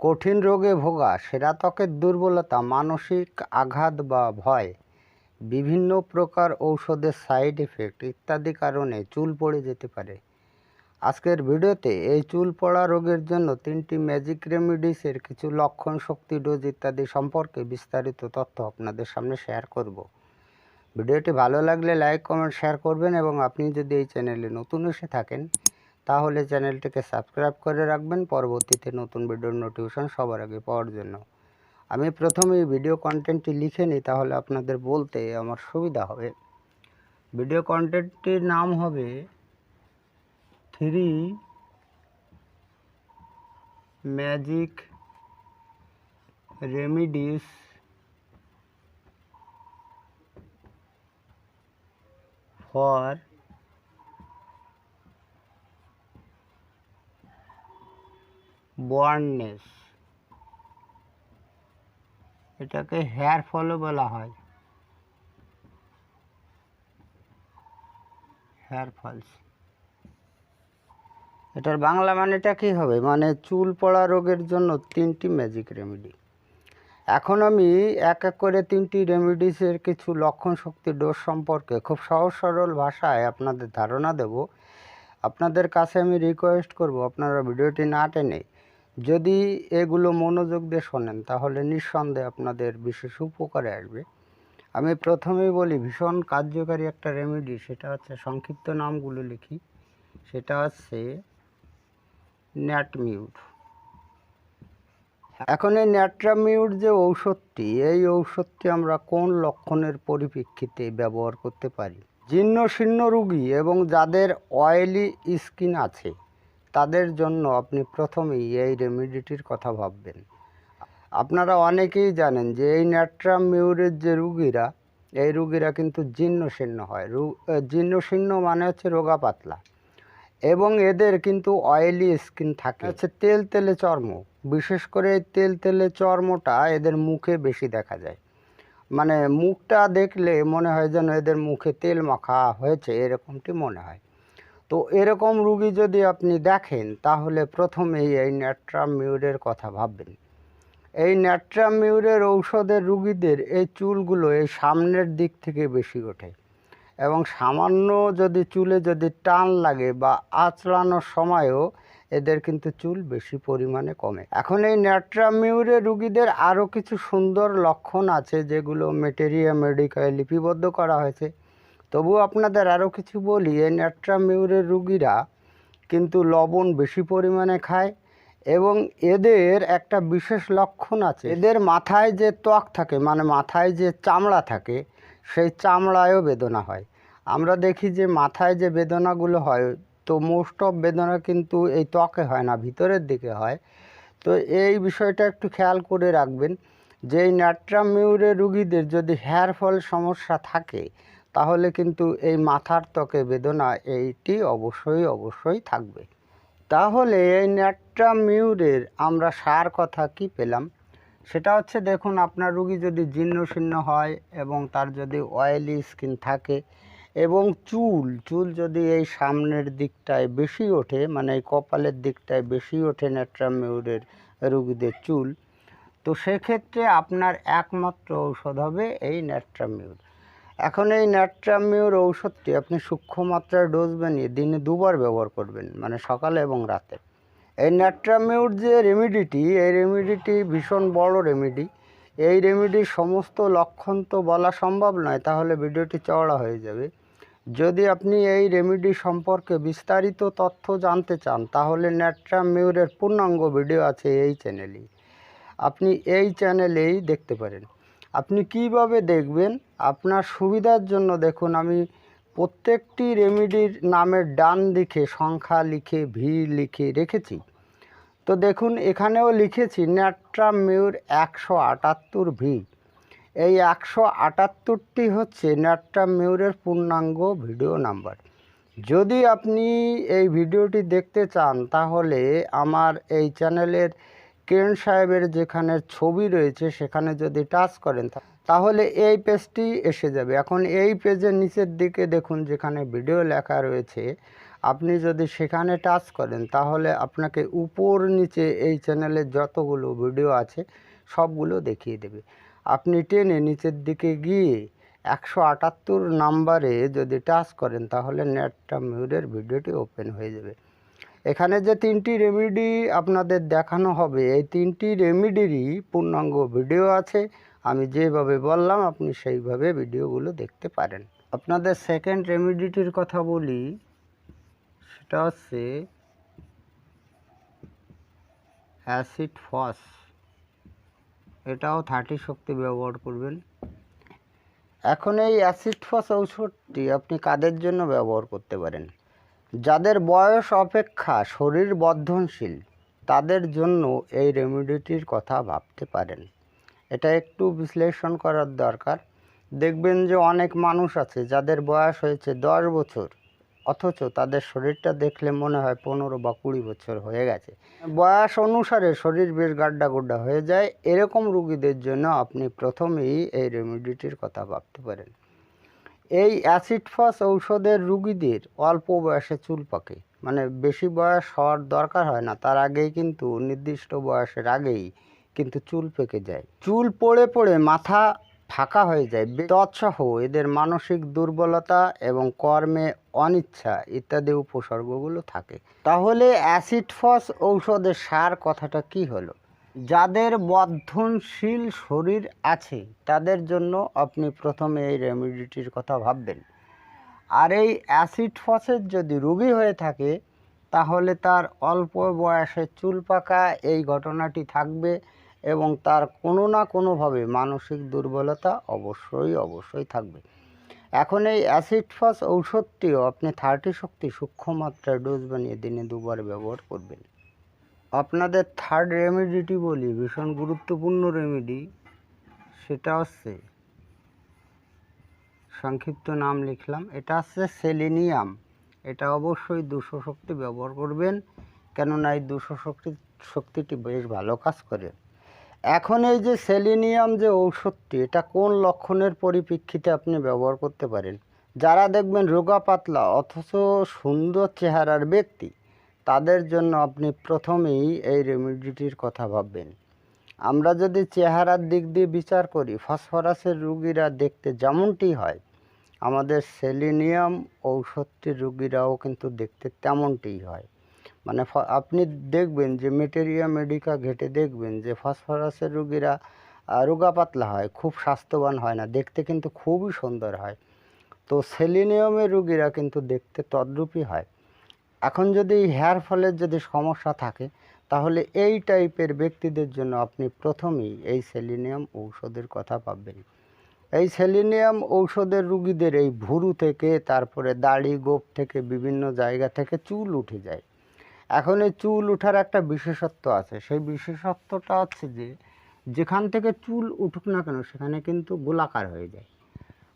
কঠিন রোগে ভোগা, সেরা ত্বকের দুর্বলতা, মানসিক আঘাত বা ভয়, বিভিন্ন প্রকার ঔষধের সাইড এফেক্ট ইত্যাদি কারণে চুল পড়ে যেতে পারে। আজকের ভিডিওতে এই চুল পড়া রোগের জন্য তিনটি ম্যাজিক রেমিডিসের কিছু লক্ষণ, শক্তি ডোজ ইত্যাদি সম্পর্কে বিস্তারিত তথ্য আপনাদের সামনে শেয়ার করব। ভিডিওটি ভালো লাগলে লাইক কমেন্ট শেয়ার করবেন এবং আপনি যদি এই চ্যানেলে নতুন এসে থাকেন তাহলে চ্যানেলটিকে সাবস্ক্রাইব করে রাখবেন। পরবর্তীতে নতুন ভিডিওর নোটিফিকেশন সবার আগে পাওয়ার জন্য। আমি প্রথমে ভিডিও কন্টেন্টটি লিখে নিই, তাহলে আপনাদের বলতে আমার সুবিধা হবে। ভিডিও কন্টেন্টটির নাম হবে three magic remedies for burns এটাকে হেয়ার ফলও বলা হয়। হেয়ার ফলস এটার বাংলা মানেটা কী হবে? মানে চুল পড়া রোগের জন্য তিনটি ম্যাজিক রেমেডি এখন আমি এক এক করে তিনটি রেমেডিসের কিছু লক্ষণ, শক্তি ডোজ সম্পর্কে খুব সহজ সরল ভাষায় আপনাদের ধারণা দেব। আপনাদের কাছে আমি রিকোয়েস্ট করব, আপনারা ভিডিওটি না টেনে যদি এগুলো মনোযোগ দিয়ে শোনেন, তাহলে নিঃসন্দেহে আপনাদের বিশেষ উপকারে আসবে। আমি প্রথমেই বলি, ভীষণ কার্যকারী একটা রেমেডি সেটা হচ্ছে সংক্ষিপ্ত নামগুলো লিখি। সেটা হচ্ছে ন্যাটমিউট। এখন এই ন্যাট্রামিউট যে ঔষধটি, এই ঔষধটি আমরা কোন লক্ষণের পরিপ্রেক্ষিতে ব্যবহার করতে পারি? জীর্ণ শীর্ণ রুগী এবং যাদের অয়েলি স্কিন আছে তাদের জন্য আপনি প্রথমেই এই রেমেডিটির কথা ভাববেন। আপনারা অনেকেই জানেন যে এই ন্যাট্রামিউরের যে রুগীরা এই রুগীরা কিন্তু জীর্ণ শীর্ণ হয়। রু- আহ, জীর্ণ শীর্ণ মানে হচ্ছে রোগা পাতলা। এবং এদের কিন্তু অয়েলি স্কিন থাকে। হচ্ছে তেল তেলে চর্ম। বিশেষ করে তেল তেলে চর্মটা এদের মুখে বেশি দেখা যায়। মানে মুখটা দেখলে মনে হয় যেন এদের মুখে তেল মাখা হয়েছে এরকমটি মনে হয়। তো এরকম রুগী যদি আপনি দেখেন, তাহলে প্রথমেই এই ন্যাট্রামিউরের কথা ভাববেন। এই ন্যাট্রামিউরের ঔষধের রুগীদের এই চুলগুলো এই সামনের দিক থেকে বেশি ওঠে এবং সামান্য যদি চুলে যদি টান লাগে বা আঁচড়ানোর সময়ও এদের কিন্তু চুল বেশি পরিমাণে কমে। এখন এই ন্যাট্রামিউরের রুগীদের আরও কিছু সুন্দর লক্ষণ আছে যেগুলো মেটেরিয়া মেডিকায় লিপিবদ্ধ করা হয়েছে। তবু আপনাদের আরও কিছু বলি, এই ন্যাট্রামিউরের রুগীরা কিন্তু লবণ বেশি পরিমাণে খায় এবং এদের একটা বিশেষ লক্ষণ আছে। এদের মাথায় যে ত্বক থাকে মানে মাথায় যে চামড়া থাকে, সেই চামড়ায়ও বেদনা হয়। আমরা দেখি যে মাথায় যে বেদনাগুলো হয়, তো মোস্ট অফ বেদনা কিন্তু এই ত্বকে হয় না, ভিতরের দিকে হয়। তো এই বিষয়টা একটু খেয়াল করে রাখবেন যে এই ন্যাট্রামিউরের রুগীদের যদি হেয়ার ফল সমস্যা থাকে তাহলে কিন্তু এই মাথার ত্বকে বেদনা এইটি অবশ্যই অবশ্যই থাকবে। তাহলে এই ন্যাট্রামিউরের আমরা সার কথা কি পেলাম? সেটা হচ্ছে দেখুন, আপনার রুগী যদি জীর্ণ শীর্ণ হয় এবং তার যদি অয়েলি স্কিন থাকে এবং চুল চুল যদি এই সামনের দিকটায় বেশি ওঠে মানে এই কপালের দিকটায় বেশি ওঠে ন্যাট্রামিউরের রুগীদের চুল, তো সেক্ষেত্রে আপনার একমাত্র ঔষধ হবে এই ন্যাট্রামিউর। এখন এই ন্যাট্রামিউর ঔষধটি আপনি সূক্ষ্ম মাত্রার ডোজ বানিয়ে দিনে দুবার ব্যবহার করবেন মানে সকালে এবং রাতে। এই ন্যাট্রামিউর যে রেমিডিটি, এই রেমিডিটি ভীষণ বড় রেমিডি। এই রেমিডির সমস্ত লক্ষণ তো বলা সম্ভব নয়, তাহলে ভিডিওটি চওড়া হয়ে যাবে। যদি আপনি এই রেমিডি সম্পর্কে বিস্তারিত তথ্য জানতে চান, তাহলে ন্যাট্রামিউরের পূর্ণাঙ্গ ভিডিও আছে এই চ্যানেলেই। আপনি এই চ্যানেলেই দেখতে পারেন। আপনি কীভাবে দেখবেন? আপনার সুবিধার জন্য দেখুন, আমি প্রত্যেকটি রেমিডির নামের ডান দিকে সংখ্যা লিখে ভি লিখে রেখেছি। তো দেখুন, এখানেও লিখেছি ন্যাট্রামিউর একশো আটাত্তর ভি এই একশো আটাত্তরটি হচ্ছে ন্যাট্রামিউরের পূর্ণাঙ্গ ভিডিও নাম্বার। যদি আপনি এই ভিডিওটি দেখতে চান, তাহলে আমার এই চ্যানেলের কিরণ সাহেবের যেখানে ছবি রয়েছে, সেখানে যদি টাচ করেন, তাহলে এই পেজটি এসে যাবে। এখন এই পেজের নিচের দিকে দেখুন, যেখানে ভিডিও লেখা রয়েছে, আপনি যদি সেখানে টাচ করেন, তাহলে আপনাকে উপর নিচে এই চ্যানেলের যতগুলো ভিডিও আছে, সবগুলো দেখিয়ে দেবে। আপনি টেনে নিচের দিকে গিয়ে একশো আটাত্তর নাম্বারে যদি টাচ করেন, তাহলে নেটটা মিউরের ভিডিওটি ওপেন হয়ে যাবে। এখানে যে তিনটি রেমিডি আপনাদের দেখানো হবে, এই তিনটি রেমিডিরই পূর্ণাঙ্গ ভিডিও আছে। আমি যেভাবে বললাম, আপনি সেইভাবে ভিডিওগুলো দেখতে পারেন। আপনাদের সেকেন্ড রেমিডিটির কথা বলি, সেটা হচ্ছে অ্যাসিড ফস এটাও থার্টি শক্তি ব্যবহার করবেন। এখন এই অ্যাসিড ফস ঔষধটি আপনি কাদের জন্য ব্যবহার করতে পারেন? যাদের বয়স অপেক্ষা শরীর বর্ধনশীল, তাদের জন্য এই রেমেডিটির কথা ভাবতে পারেন। এটা একটু বিশ্লেষণ করার দরকার। দেখবেন যে অনেক মানুষ আছে যাদের বয়স হয়েছে দশ বছর, অথচ তাদের শরীরটা দেখলে মনে হয় পনেরো বা কুড়ি বছর হয়ে গেছে। বয়স অনুসারে শরীর বেশ গাড্ডা গুড্ডা হয়ে যায়। এরকম রুগীদের জন্য আপনি প্রথমেই এই রেমেডিটির কথা ভাবতে পারেন। এই অ্যাসিড ফস ঔষধের রুগীদের অল্প বয়সে চুল পাকে মানে বেশি বয়স হওয়ার দরকার হয় না, তার আগেই কিন্তু নির্দিষ্ট বয়সের আগেই কিন্তু চুল পেকে যায়। চুল পড়ে পড়ে মাথা ফাঁকা হয়ে যায় তৎসহ এদের মানসিক দুর্বলতা এবং কর্মে অনিচ্ছা ইত্যাদি উপসর্গগুলো থাকে। তাহলে অ্যাসিড ফস ঔষধের সার কথাটা কি হলো? যাদের বর্ধনশীল শরীর আছে, তাদের জন্য আপনি প্রথমে এই রেমেডিটির কথা ভাববেন। আর এই অ্যাসিড ফসের যদি রুগী হয়ে থাকে, তাহলে তার অল্প বয়সে চুল পাকা এই ঘটনাটি থাকবে এবং তার কোনো না কোনোভাবে মানসিক দুর্বলতা অবশ্যই অবশ্যই থাকবে। এখন এই অ্যাসিড ফস ঔষধটিও আপনি থার্টি শক্তি সূক্ষ্ম মাত্রায় ডোজ বানিয়ে দিনে দুবার ব্যবহার করবেন। আপনাদের থার্ড রেমেডিটি বলি, ভীষণ গুরুত্বপূর্ণ রেমেডি সেটা হচ্ছে, সংক্ষিপ্ত নাম লিখলাম, এটা হচ্ছে সেলিনিয়াম এটা অবশ্যই দুশো শক্তি ব্যবহার করবেন, কেননা এই দুশো শক্তি, শক্তিটি বেশ ভালো কাজ করে। এখন এই যে সেলিনিয়াম যে ঔষধটি, এটা কোন লক্ষণের পরিপ্রেক্ষিতে আপনি ব্যবহার করতে পারেন? যারা দেখবেন রোগা পাতলা অথচ সুন্দর চেহারার ব্যক্তি তাদের জন্য আপনি প্রথমেই এই রেমিডিটির কথা ভাববেন। আমরা যদি চেহারার দিক দিয়ে বিচার করি, ফসফরাসের রুগীরা দেখতে যেমনটি হয়, আমাদের সেলিনিয়াম ঔষধটির রুগীরাও কিন্তু দেখতে তেমনটিই হয়। মানে আপনি দেখবেন যে মেটেরিয়া মেডিকা ঘেটে দেখবেন যে ফসফরাসের রুগীরা রোগা পাতলা হয়, খুব স্বাস্থ্যবান হয় না, দেখতে কিন্তু খুবই সুন্দর হয়। তো সেলিনিয়ামের রুগীরা কিন্তু দেখতে তদ্রূপই হয়। এখন যদি হেয়ার ফলের যদি সমস্যা থাকে, তাহলে এই টাইপের ব্যক্তিদের জন্য আপনি প্রথমেই এই সেলিনিয়াম ঔষধের কথা পাবেন এই সেলিনিয়াম ঔষধের রুগীদের এই ভুরু থেকে, তারপরে দাড়ি, গোপ থেকে, বিভিন্ন জায়গা থেকে চুল উঠে যায়। এখন এই চুল উঠার একটা বিশেষত্ব আছে। সেই বিশেষত্বটা হচ্ছে যে, যেখান থেকে চুল উঠুক না কেন, সেখানে কিন্তু গোলাকার হয়ে যায়।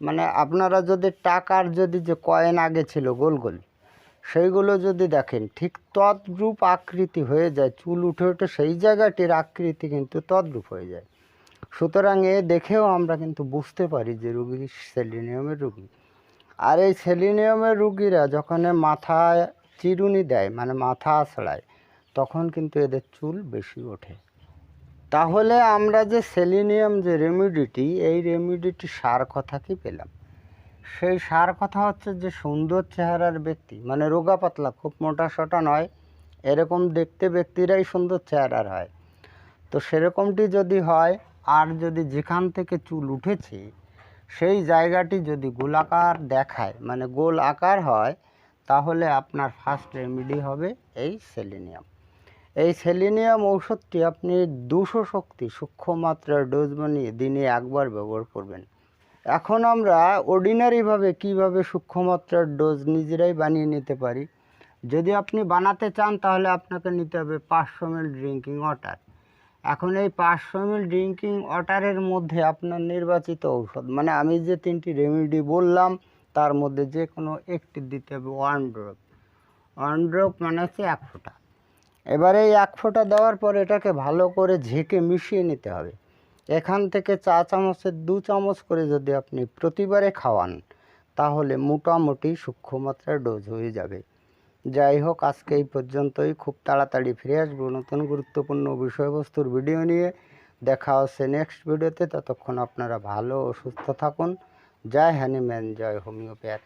মানে আপনারা যদি টাকার যদি যে কয়েন আগে ছিল গোল গোল সেইগুলো যদি দেখেন, ঠিক তদ্রূপ আকৃতি হয়ে যায়, চুল উঠে উঠে সেই জায়গাটির আকৃতি কিন্তু তদ্রূপ হয়ে যায়। সুতরাং এ দেখেও আমরা কিন্তু বুঝতে পারি যে রুগী সেলিনিয়ামের রুগী। আর এই সেলিনিয়ামের রুগীরা যখন মাথায় চিরুনি দেয় মানে মাথা আছড়ায়, তখন কিন্তু এদের চুল বেশি ওঠে। তাহলে আমরা যে সেলিনিয়াম যে রেমিডিটি, এই রেমিডিটি সার কথা কি পেলাম? সেই সার কথা হচ্ছে যে সুন্দর চেহারার ব্যক্তি মানে রোগা পাতলা, খুব মোটা সোটা নয়, এরকম দেখতে ব্যক্তিরাই সুন্দর চেহারার হয়। তো সেরকমটি যদি হয়, আর যদি যেখান থেকে চুল উঠেছে, সেই জায়গাটি যদি গোলাকার দেখায় মানে গোল আকার হয়, তাহলে আপনার ফার্স্ট রেমেডি হবে এই সেলিনিয়াম এই সেলিনিয়াম ঔষধটি আপনি দুশো শক্তি সূক্ষ্ম মাত্রার ডোজ বানিয়ে দিনে একবার ব্যবহার করবেন। এখন আমরা অর্ডিনারিভাবে কীভাবে সূক্ষ্ম মাত্রার ডোজ নিজেরাই বানিয়ে নিতে পারি? যদি আপনি বানাতে চান, তাহলে আপনাকে নিতে হবে পাঁচশো মিল ড্রিঙ্কিং ওয়াটার এখন এই পাঁচশো মিল ড্রিঙ্কিং ওয়াটারের মধ্যে আপনার নির্বাচিত ঔষধ মানে আমি যে তিনটি রেমেডি বললাম, তার মধ্যে যে কোনো একটি দিতে হবে ওয়ান ড্রপ ওয়ান ড্রপ মানে হচ্ছে এক ফোঁটা। এবারে এই এক ফোঁটা দেওয়ার পর এটাকে ভালো করে ঝেঁকে মিশিয়ে নিতে হবে। এখান থেকে চা চামচের দু চামচ করে যদি আপনি প্রতিবারে খাওয়ান, তাহলে মোটামুটি সূক্ষ্ম মাত্রার ডোজ হয়ে যাবে। যাই হোক, আজকে এই পর্যন্তই। খুব তাড়াতাড়ি ফিরে আসব নতুন গুরুত্বপূর্ণ বিষয়বস্তুর ভিডিও নিয়ে। দেখা হচ্ছে নেক্সট ভিডিওতে ততক্ষণ আপনারা ভালো ও সুস্থ থাকুন। জয় হ্যানিম্যান জয় হোমিওপ্যাথ।